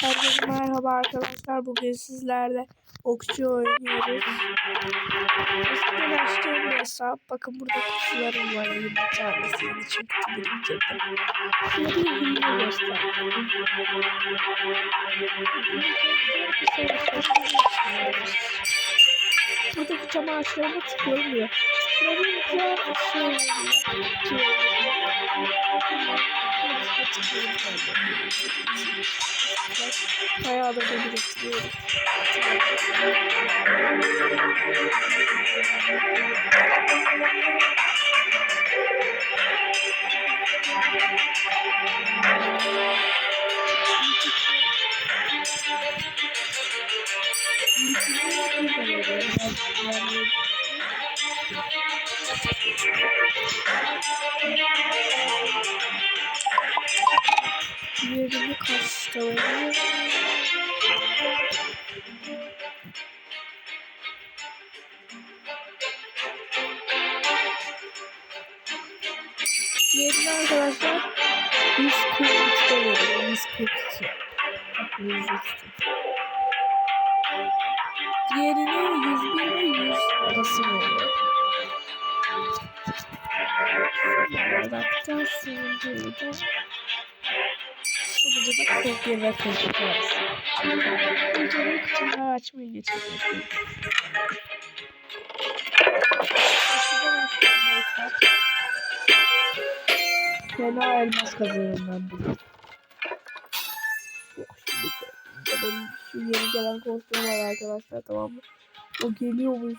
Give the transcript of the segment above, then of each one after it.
Herkese merhaba arkadaşlar. Bugün sizlerle okçu oynuyoruz. Eskiden açtığım bir hesap. Bakın burada kutularım var. Bir tanesi sizin için kutu biriktirdim. Şunu bir video göstereyim. Buradaki ağaçlarına tıklanmıyor. Tıklanınca şey oluyor. Bayağı da biriktiriyorum. Yerini kaçtırıyor. Yerini arkadaşlar 143'te veriyor. 142. Bak 103'te. Diğerini 101 ve 100 arası veriyor. Sunucuyu da sunucuda kopya ve kopya arası. Önce kutuları açmayı getirdim. Fena elmas kazıyorum ben benim şu yeni gelen kostüm var arkadaşlar tamam mı? O geliyormuş.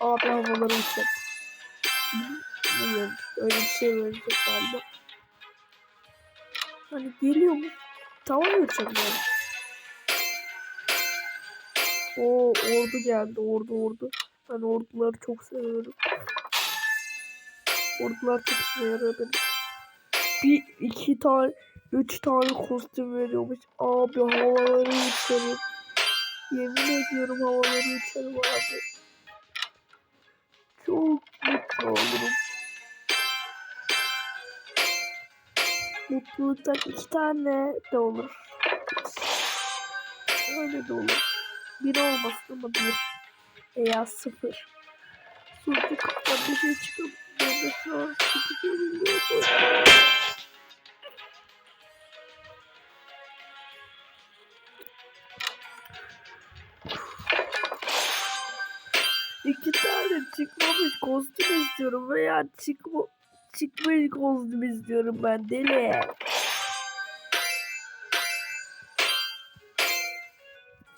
Abi havaları uçacak. Bilmiyorum. Öyle bir şey verecek galiba. Hani geliyor mu? Tamam uçacak yani. O ordu geldi. Ordu ordu. Ben orduları çok seviyorum. Ordular çok yarıyor benim. Bir, iki tane, üç tane kostüm veriyormuş. Abi havaları uçarım. Yemin ediyorum havaları uçarım abi. Çok mutlu olurum. Mutluluktan iki tane de olur. Öyle de olur. Bir olmasın ama bir. Veya sıfır. Sucukta bir şey çıkıp de şu an çıkıp İki tane çıkmamış kostüm istiyorum veya çıkma çıkmış kostüm istiyorum ben deli.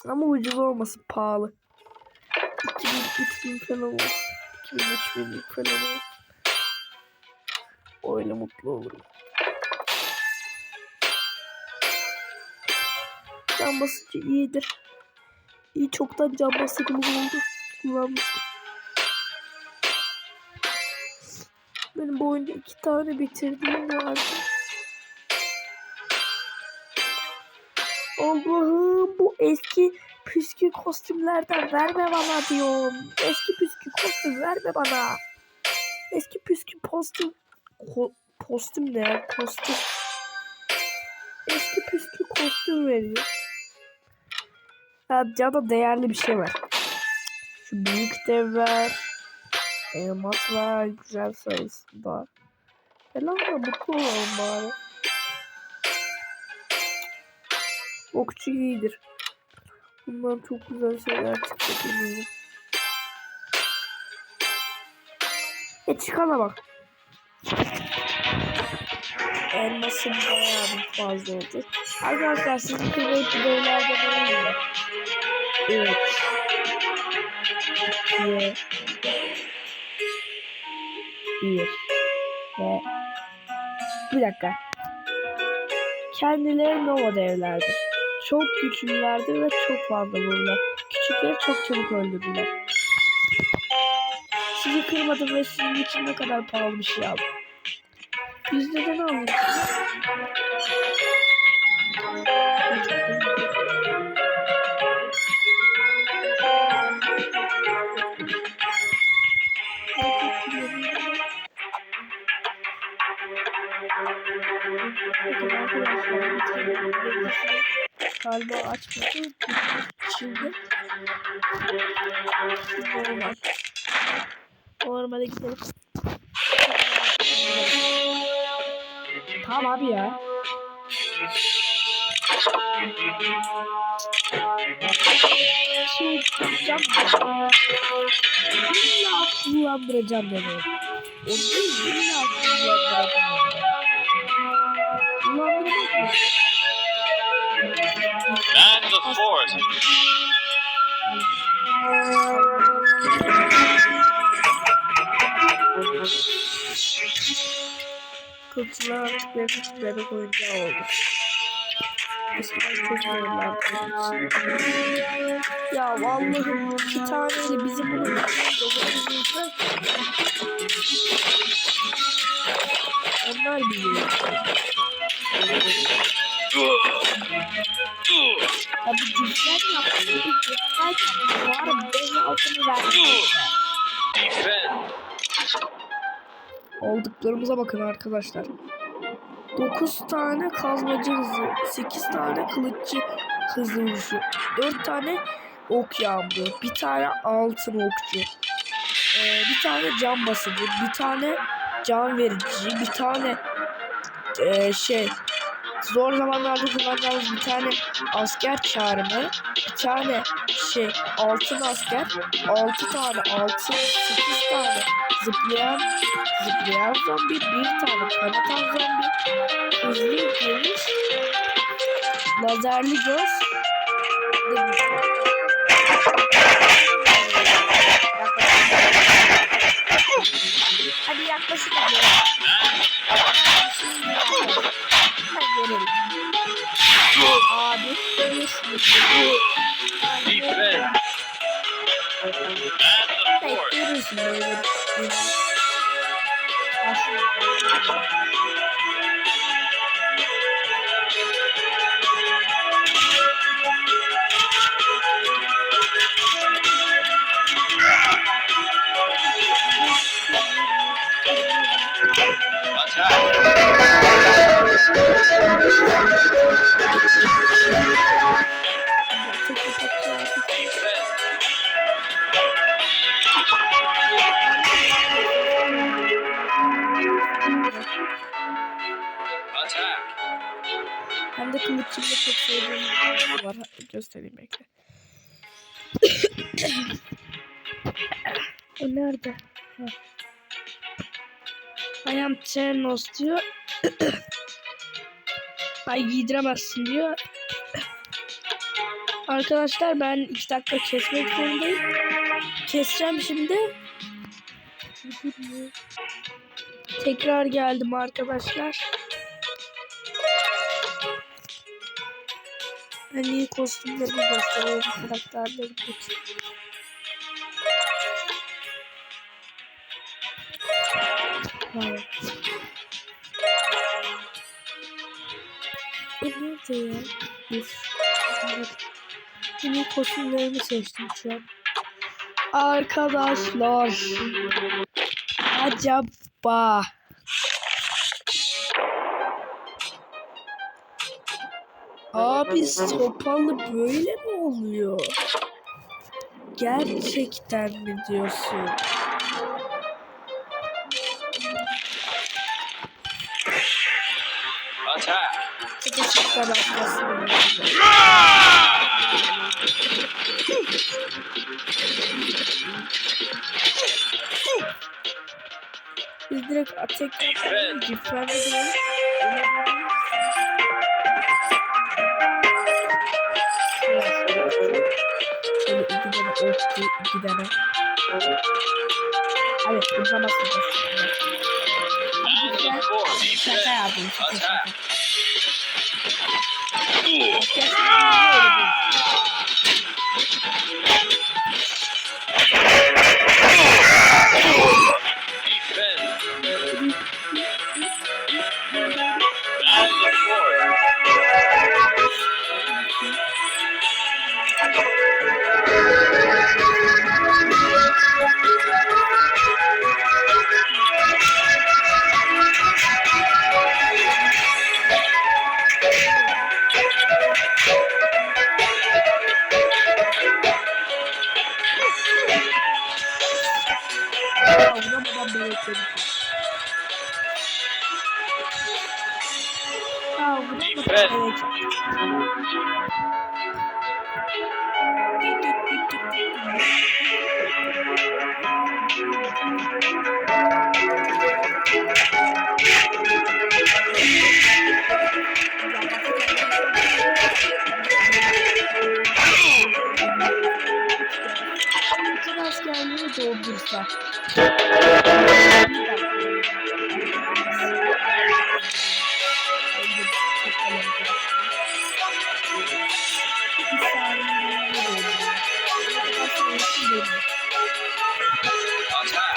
Ama ucuz olmasın pahalı. 2000 3000 falan olsun. 2000 3000 falan olsun. Öyle mutlu olurum. Can basıcı iyidir. İyi çoktan can basıcım oldu. Kullanmıştım. Oyunda iki tane bitirdiğim vardı. Allah'ım bu eski püskü kostümlerden verme bana diyorum. Eski püskü kostüm verme bana. Eski püskü kostüm ko, kostüm ne? Kostüm. Eski püskü kostüm veriyor. Ya, ya da değerli bir şey var. Şu büyük dev var. Elmas var. Güzel sayısında. Da mutlu olalım bari. Okçu iyidir. Bundan çok güzel şeyler eminim. E çıkana bak. Elması bayağı bir fazla oldu. Arkadaşlar sizin kırmızı videolarda böyle mi? Evet. 2 1 ve bir dakika. Kendileri Nova devlerdir. Çok güçlülerdir ve çok fazla vururlar. Küçükleri çok çabuk öldürürler. Sizi kırmadım ve sizin için ne kadar pahalı bir şey aldım. Biz neden aldık? Galiba açmadı. Şimdi normal. Normale gidelim. Tamam abi ya. Şey yapacağım ya. İlla kullandıracağım beni. O değil, illa Benim için bebek oyuncağı oldu. Eskiden çok. Ya vallahi iki taneyle bizim bunu dokuzumuzda onlar biliyor. Ya bu cüzden yaptı. Bir cüzden yaptı. Var beni altını verdi. Defend. Aldıklarımıza bakın arkadaşlar. 9 tane kazmacı hızı, 8 tane kılıççı hızlı vuruşu, 4 tane ok yağmuru, bir tane altın okçu, bir tane can basıcı, bir tane can verici, bir tane ee, şey zor zamanlarda kullanacağımız bir tane asker çağrımı, bir tane şey altın asker, 6 tane altın, 8 tane zıplayan zıplayan zombi, bir tane kanatan zombi, hızlı yürüyüş, lazerli göz, Hadi yaklaşık hadi. Şimdi görüyorsunuz. Defend. And the Tek fort. görüyorsun böyle. Aslında. Attack. Hem de kılıççımda çok sevdiğim bir var. Göstereyim bekle. o nerede? Ha. I am Thanos diyor. Ay giydiremezsin diyor. Arkadaşlar ben iki dakika kesmek zorundayım. Keseceğim şimdi. Tekrar geldim arkadaşlar. En iyi kostümlerimi gösteriyorum karakterlerim için. Vay. Bu nerede ya? Dur. En kostümlerimi seçtim şu an. Arkadaşlar. Acaba. Abi sopalı böyle mi oluyor? Gerçekten mi diyorsun? Attack. Sıkışıklar Biz direkt atak yapmayalım. Cifrende değil. Şöyle iki tane okçu, iki tane. Evet, the fort. Şaka yaptım. Şaka şaka. Attack. Defend. Doldursa. Attack.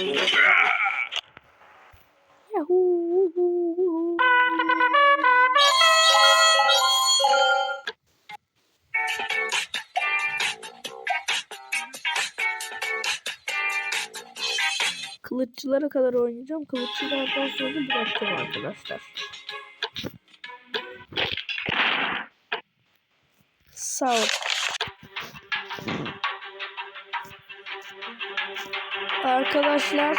Yahoo! Kılıççılara kadar oynayacağım. Kılıççılardan sonra bırakacağım arkadaşlar. Sağ ol. Arkadaşlar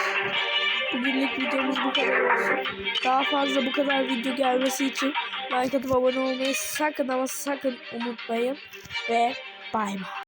bugünlük videomuz bu kadar olsun. Daha fazla bu kadar video gelmesi için like atıp abone olmayı sakın ama sakın unutmayın. Ve bay bay.